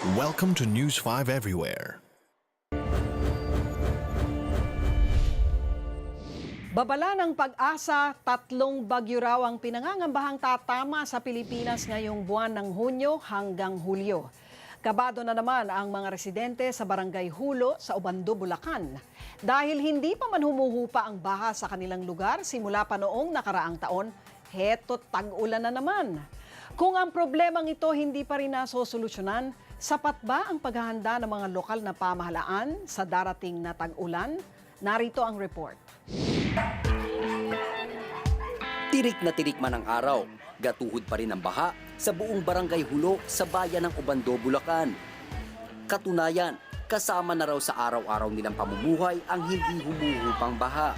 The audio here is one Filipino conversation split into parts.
Welcome to News 5 Everywhere. Babala ng pag-asa, tatlong bagyo raw ang pinangangambahang tatama sa Pilipinas ngayong buwan ng Hunyo hanggang Hulyo. Kabado na naman ang mga residente sa Barangay Hulo sa Obando, Bulacan. Dahil hindi pa man humuhupa ang baha sa kanilang lugar simula pa noong nakaraang taon, heto tag-ulan na naman. Kung ang problemang ito hindi pa rin nasosolusyonan, sapat ba ang paghahanda ng mga lokal na pamahalaan sa darating na tag-ulan? Narito ang report. Tirik na tirik man ang araw, gatuhod pa rin ang baha sa buong barangay Hulo sa bayan ng Obando, Bulacan. Katunayan, kasama na raw sa araw-araw nilang pamumuhay ang hindi humuhupang baha.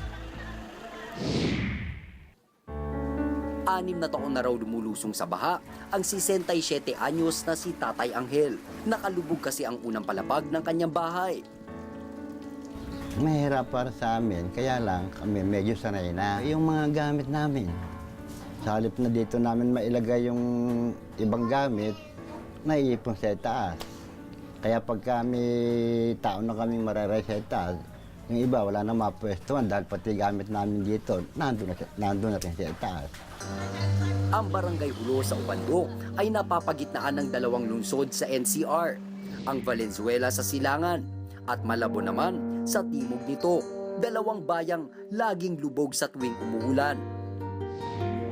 Anim na taon na raw lumulusong sa baha ang 67 anyos na si Tatay Anghel. Nakalubog kasi ang unang palapag ng kanyang bahay. Mahirap para sa amin, kaya lang kami medyo sanay na. Yung mga gamit namin, sa halip na dito namin mailagay yung ibang gamit, naiipon sa taas. Kaya pag kami, tao na kami mararay sa taas, yung iba wala na mapwestuhan dahil pati gamit namin dito, nandun na, nandun na rin sa taas. Ang barangay Hulo sa Ubando ay napapagitnaan ng dalawang lungsod sa NCR, ang Valenzuela sa Silangan at Malabo naman sa timog nito, dalawang bayang laging lubog sa tuwing umuulan.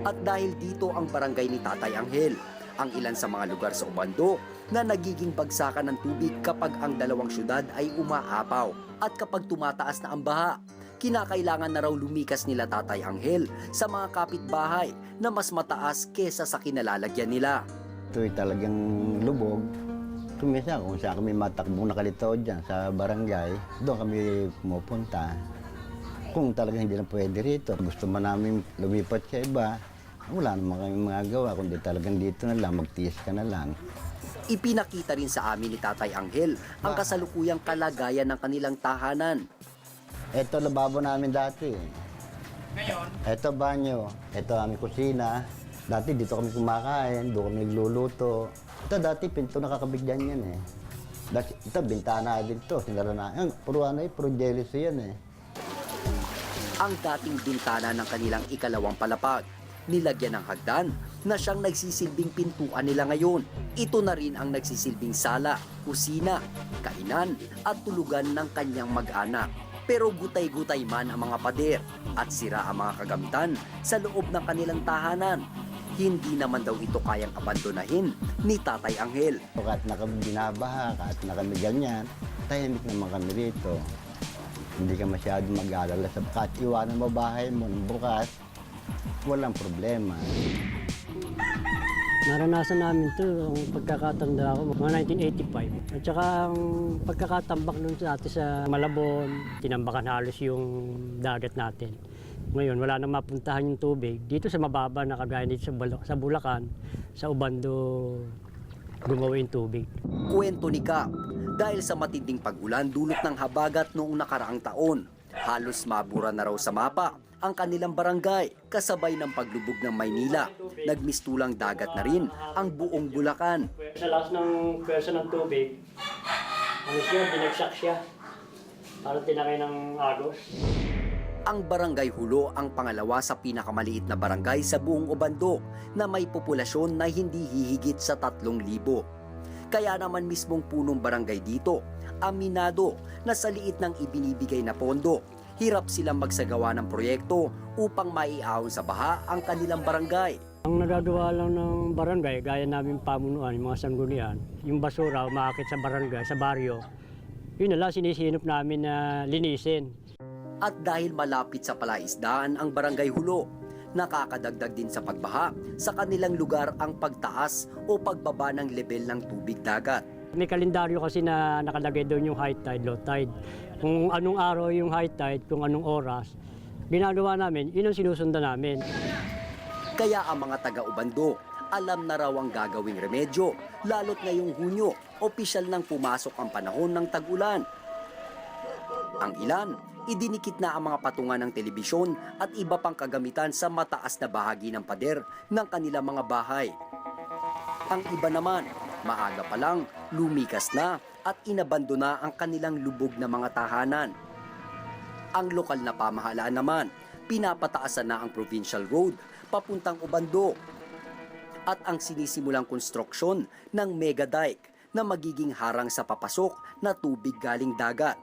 At dahil dito ang barangay ni Tatay Anghel, ang ilan sa mga lugar sa Ubando na nagiging bagsakan ng tubig kapag ang dalawang syudad ay umaapaw at kapag tumataas na ang baha. Kinakailangan na raw lumikas nila Tatay Anghel sa mga kapitbahay na mas mataas kesa sa kinalalagyan nila. Ito'y talagang lubog. Tumisa kung saan kami matakbong nakalitaw dyan sa barangay, doon kami pumupunta. Kung talagang hindi na pwede rito, gusto man namin lumipat sa iba, wala naman kami magagawa, kundi talagang dito na lang, magtiis ka na lang. Ipinakita rin sa amin ni Tatay Anghel ang kasalukuyang kalagayan ng kanilang tahanan. Ito lababo namin dati. Ngayon? Ito banyo, ito aming kusina. Dati dito kami kumakain, doon kami nagluluto. Ito dati pinto nakakabigyan yan eh. Dati, ito bintana din to, sinara na. Yan, puro ano eh, puro jealousy yan eh. ang dating bintana ng kanilang ikalawang palapag. Nilagyan ng hagdan na siyang nagsisilbing pintuan nila ngayon. Ito na rin ang nagsisilbing sala, kusina, kainan at tulugan ng kanyang mag-anak. Pero gutay-gutay man ang mga pader at sira ang mga kagamitan sa loob ng kanilang tahanan. Hindi naman daw ito kayang abandonahin ni Tatay Anghel. Kahit na kami binabaha, kahit na kami ganyan, tahimik naman kami rito. Hindi ka masyadong mag-aalala sa kahit iwanan mo bahay mo ng bukas, walang problema. Naranasan namin to ang pagkakatanda ko, mga 1985. At saka ang pagkakatambak nun sa atin sa Malabon, tinambakan halos yung dagat natin. Ngayon, wala nang mapuntahan yung tubig. Dito sa mababa na kagaya dito sa, Balo- sa Bulacan, sa Ubando, gumawa yung tubig. Kwento ni Kap, dahil sa matinding pag-ulan dulot ng habagat noong nakaraang taon, halos mabura na raw sa mapa ang kanilang barangay kasabay ng paglubog ng Maynila. Nagmistulang dagat na rin ang buong Bulacan. Sa lakas ng pwersa ng tubig, ano siya, binagsak siya. Parang tinakay ng agos. Ang Barangay Hulo ang pangalawa sa pinakamaliit na barangay sa buong Obando na may populasyon na hindi hihigit sa 3,000. Kaya naman mismong punong barangay dito, aminado na sa liit ng ibinibigay na pondo, hirap silang magsagawa ng proyekto upang maiahon sa baha ang kanilang barangay. Ang nagagawa lang ng barangay, gaya namin pamunuan, yung mga sanggunian, yung basura umakit sa barangay, sa baryo, yun na lang sinisinop namin na linisin. At dahil malapit sa palaisdaan ang Barangay Hulo, nakakadagdag din sa pagbaha sa kanilang lugar ang pagtaas o pagbaba ng level ng tubig dagat. May kalendaryo kasi na nakalagay doon yung high tide, low tide. Kung anong araw yung high tide, kung anong oras, ginagawa namin, yun ang sinusundan namin. Kaya ang mga taga-ubando, alam na raw ang gagawing remedyo, lalo't ngayong Hunyo, opisyal nang pumasok ang panahon ng tag-ulan. Ang ilan, idinikit na ang mga patungan ng telebisyon at iba pang kagamitan sa mataas na bahagi ng pader ng kanilang mga bahay. Ang iba naman, Maaga pa lang, lumikas na at inabandona ang kanilang lubog na mga tahanan. Ang lokal na pamahalaan naman, pinapataasan na ang provincial road papuntang Ubando at ang sinisimulang konstruksyon ng mega dike na magiging harang sa papasok na tubig galing dagat.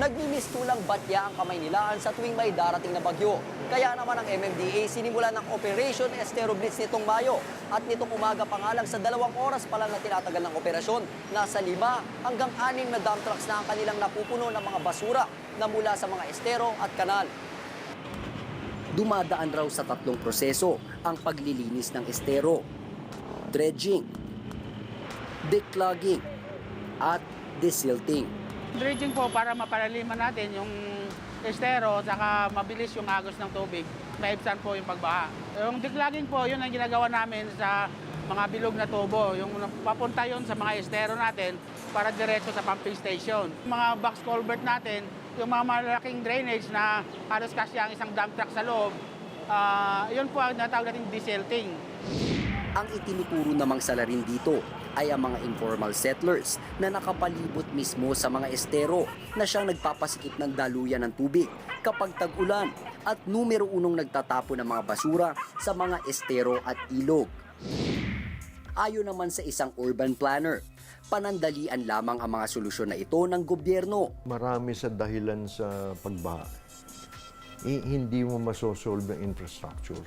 Nagmimistulang batya ang kamay nilaan sa tuwing may darating na bagyo. Kaya naman ang MMDA sinimulan ng Operation Estero Blitz nitong Mayo. At nitong umaga pa lang sa dalawang oras pa lang na tinatagal ng operasyon, nasa lima hanggang anim na dump trucks na ang kanilang napupuno ng mga basura na mula sa mga estero at kanal. Dumadaan raw sa tatlong proseso ang paglilinis ng estero. Dredging, declogging, at desilting. Dredging po para maparaliman natin yung estero saka mabilis yung agos ng tubig. Maibsan po yung pagbaha. Yung declogging po, yun ang ginagawa namin sa mga bilog na tubo. Yung papunta yun sa mga estero natin para diretso sa pumping station. Mga box culvert natin, yung mga malaking drainage na halos kasi ang isang dump truck sa loob, ah, yun po ang natawag natin desilting. Ang itinuturo namang salarin dito ay ang mga informal settlers na nakapalibot mismo sa mga estero na siyang nagpapasikip ng daluyan ng tubig kapag tag-ulan at numero unong nagtatapo ng mga basura sa mga estero at ilog. Ayon naman sa isang urban planner, panandalian lamang ang mga solusyon na ito ng gobyerno marami sa dahilan sa pagbaha. I- hindi mo masosolve ang infrastructure.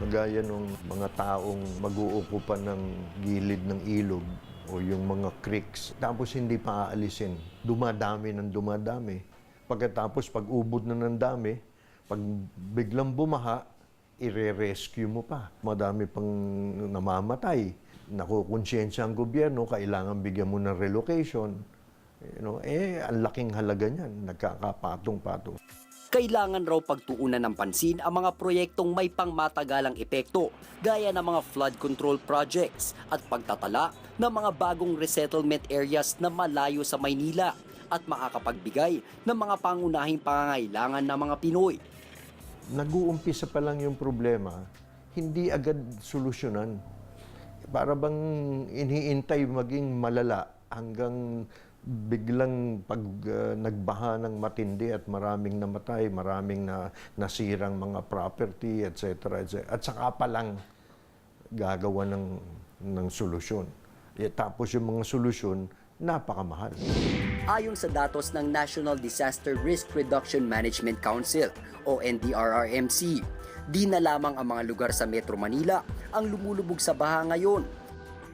Kagaya nung mga taong mag-uukupan ng gilid ng ilog o yung mga creeks, tapos hindi pa aalisin. Dumadami ng dumadami. Pagkatapos, pag ubod na ng dami, pag biglang bumaha, ire-rescue mo pa. Madami pang namamatay. Nakukonsensya ang gobyerno, kailangan bigyan mo ng relocation. You know, eh, ang laking halaga niyan, nagkakapatong-patong. Kailangan raw pagtuunan ng pansin ang mga proyektong may pangmatagalang epekto gaya ng mga flood control projects at pagtatala ng mga bagong resettlement areas na malayo sa Maynila at makakapagbigay ng mga pangunahing pangangailangan ng mga Pinoy. Nag-uumpisa pa lang yung problema, hindi agad solusyonan. Para bang iniintay maging malala hanggang biglang pag uh, nagbaha ng matindi at maraming namatay, maraming na nasirang mga property, etc. etc. At saka pa lang gagawa ng, ng solusyon. Eh, tapos yung mga solusyon, napakamahal. Ayon sa datos ng National Disaster Risk Reduction Management Council o NDRRMC, di na lamang ang mga lugar sa Metro Manila ang lumulubog sa baha ngayon.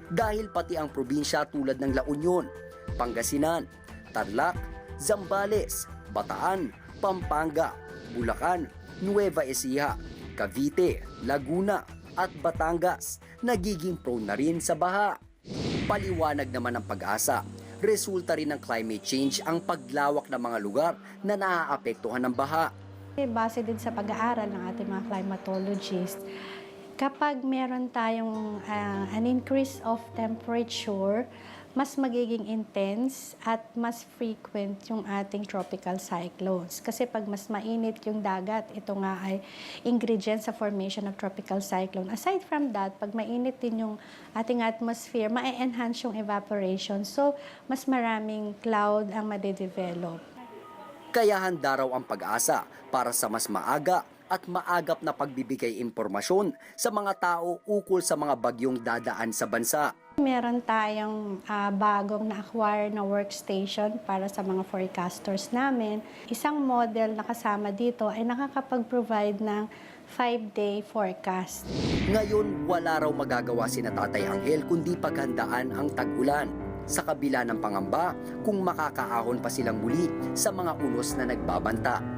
Dahil pati ang probinsya tulad ng La Union, Pangasinan, Tarlac, Zambales, Bataan, Pampanga, Bulacan, Nueva Ecija, Cavite, Laguna at Batangas nagiging prone na rin sa baha. Paliwanag naman ng pag-asa, resulta rin ng climate change ang paglawak ng mga lugar na naaapektuhan ng baha. Base din sa pag-aaral ng ating mga climatologists, kapag meron tayong ah, an increase of temperature, mas magiging intense at mas frequent yung ating tropical cyclones. Kasi pag mas mainit yung dagat, ito nga ay ingredient sa formation of tropical cyclone. Aside from that, pag mainit din yung ating atmosphere, ma-enhance yung evaporation. So, mas maraming cloud ang madedevelop. Kaya handa raw ang pag-asa para sa mas maaga at maagap na pagbibigay impormasyon sa mga tao ukol sa mga bagyong dadaan sa bansa. Meron tayong ah, bagong na-acquire na workstation para sa mga forecasters namin. Isang model na kasama dito ay nakakapag-provide ng 5-day forecast. Ngayon, wala raw magagawa si Tatay Anghel kundi paghandaan ang tag-ulan. Sa kabila ng pangamba kung makakaahon pa silang muli sa mga unos na nagbabanta.